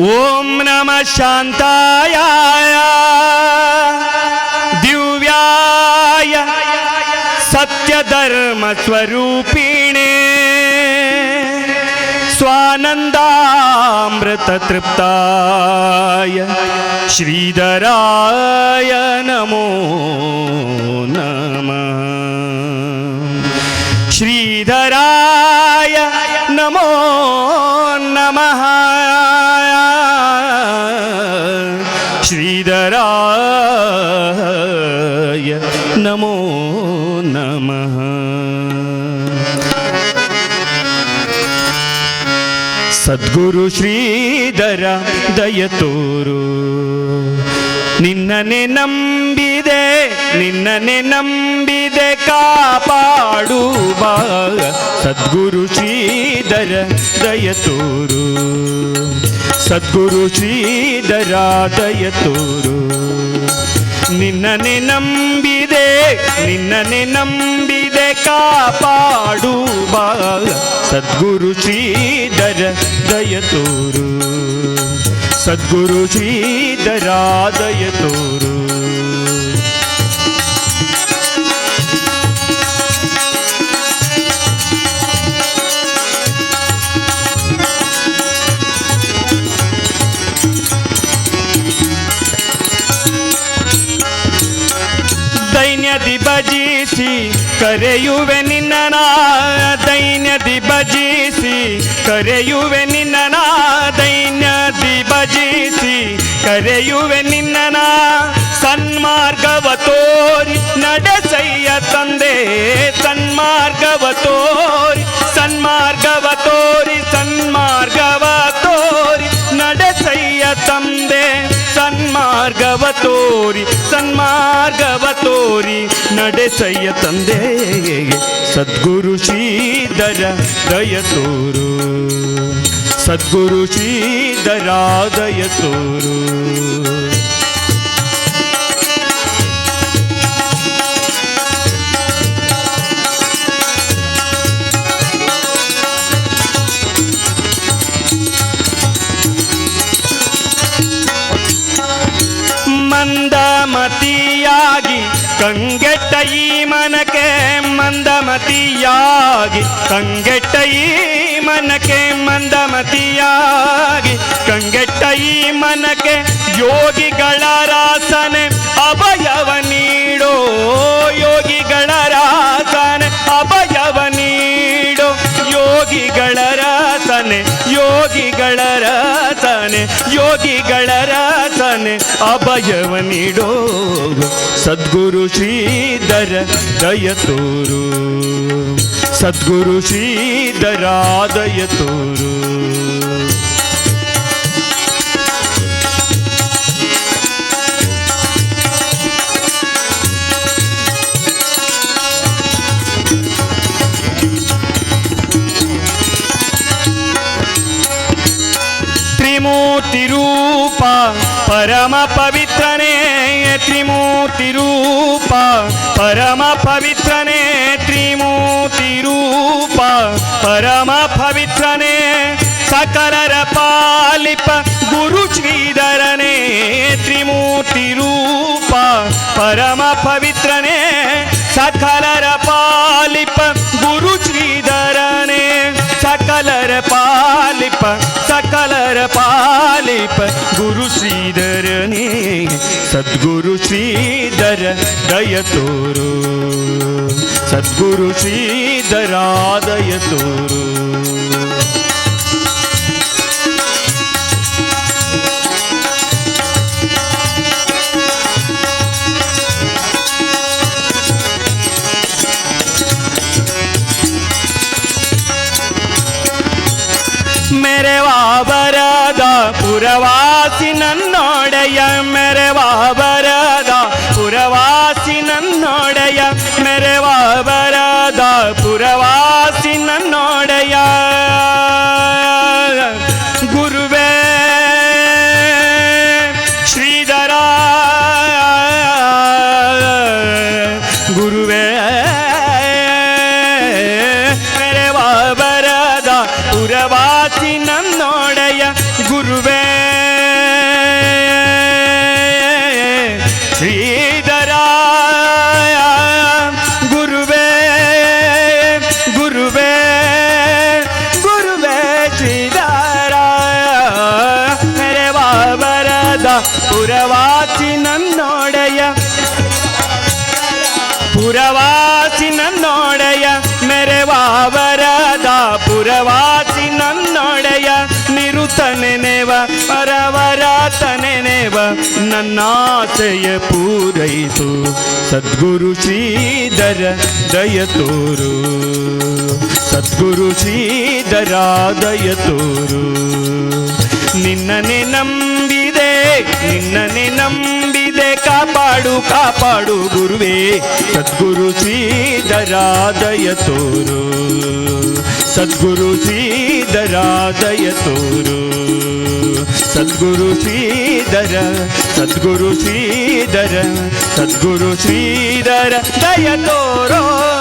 ओम नम शांताय। दिव्याय सत्यधर्मस्वरूपिणे। स्वानन्दामृततृप्ताय श्रीधराय नमो नमः। श्रीधरा ಶ್ರೀಧರಾಯ ನಮೋ ನಮಃ. ಸದ್ಗುರು ಶ್ರೀಧರ ದಯತೋರು ನಿನ್ನನೆ ನಂಬಿದೆ. ನಿನ್ನನೆ ನಂಬಿದೆ ಕಾಪಾಡುವ ಸದ್ಗುರು ಶ್ರೀಧರ ದಯತೋರು ಸದ್ಗುರು ಶ್ರೀಧರ ದಯತೋರು ನಿನ್ನನೆ ನಂಬಿದೆ ನಿನ್ನನೆ ನಂಬಿದೆ ಕಾಪಾಡುವ ಸದ್ಗುರು ಶ್ರೀಧರ ದಯತೋರು ಸದ್ಗುರು ಶ್ರೀಧರ ದಯತೋರು ದೈನ್ಯದಿ ಭಜಿಸಿ ಕರೆಯುವೆ ನಿನ್ನ ದೈನ್ಯದಿ ಭಜಿಸಿ ಕರೆಯುವೆ ನಿನ್ನ ದೈನ್ಯದಿ ಭಜಿಸಿ ಕರೆಯುವೆ ನಿನ್ನ ಸನ್ಮಾರ್ಗವ ತೋರಿ, ನಡೆಸಯ್ಯ ತಂದೆ, ಸನ್ಮಾರ್ಗವ ತೋರಿ. ಸನ್ಮಾರ್ಗವ ತೋರಿ ನಡೆಸಯ್ಯ ತಂದೆ ಸದ್ಗುರು ಶ್ರೀಧರ ದಯ ತೋರು. ಸದ್ಗುರು ಶ್ರೀಧರ ದಯ ತೋರು. ಕಂಗೆಟ್ಟ ಈ ಮನಕ್ಕೆ ಮಂದಮತಿಯಾಗಿ ಕಂಗೆಟ್ಟ ಈ ಮನಕ್ಕೆ ಮಂದಮತಿಯಾಗಿ ಕಂಗೆಟ್ಟ ಈ ಮನಕ್ಕೆ ಯೋಗಿಗಳ ರಾಸನೆ, ಅಭಯವ ನೀಡೋ ಯೋಗಿಗಳ ರಾಸನೆ, ಅಭಯವ ನೀಡೋ ಯೋಗಿಗಳ ರಾಸನೆ, ಯೋಗಿಗಳ ಯೋಗಿಗಳ ರಾಜನೆ ಅಭಯವ ನೀಡೋ ಸದ್ಗುರು ಶ್ರೀಧರ ದಯ ತೋರು. ಸದ್ಗುರು ಶ್ರೀಧರ ದಯ ತೋರು. త్రిమూర్తిరూప పరమ పవిత్రనే త్రిమూర్తిరూప పరమ పవిత్రనే త్రిమూర్తిరూప పరమ పవిత్రనే సకలర పాలిప గురు శ్రీధరనే త్రిమూర్తిరూప పరమ పవిత్రనే సకలర സകലര പാലിപ്പ ഗുരു ശ്രീധരനെ സദ്ഗുരു ശ്രീധര ദയ തോരു സദ്ഗുരു ശ്രീധരാദയ തോരു ತೋರು ಮೆರೆವಾ ಬರದ ಪುರವಾಸಿ ನನ್ನೊಡೆಯ ಮೆರೆವಾ ನನ್ನಾಸೆಯ ಪೂರೈಸು ಸದ್ಗುರು ಶ್ರೀಧರ ದಯ ತೋರು ಸದ್ಗುರು ಶ್ರೀಧರ ದಯ ತೋರು ನಿನ್ನನೆ ನಂಬಿದೆ ನಿನ್ನನೆ ನಂಬಿದೆ కాపాడు గురువే. సద్గురు శ్రీధరాదయ తోరు. సద్గురు శ్రీధరాదయ తోరు. సద్గురు శ్రీధర సద్గురు శ్రీధర సద్గురు శ్రీధర దయ తోరో.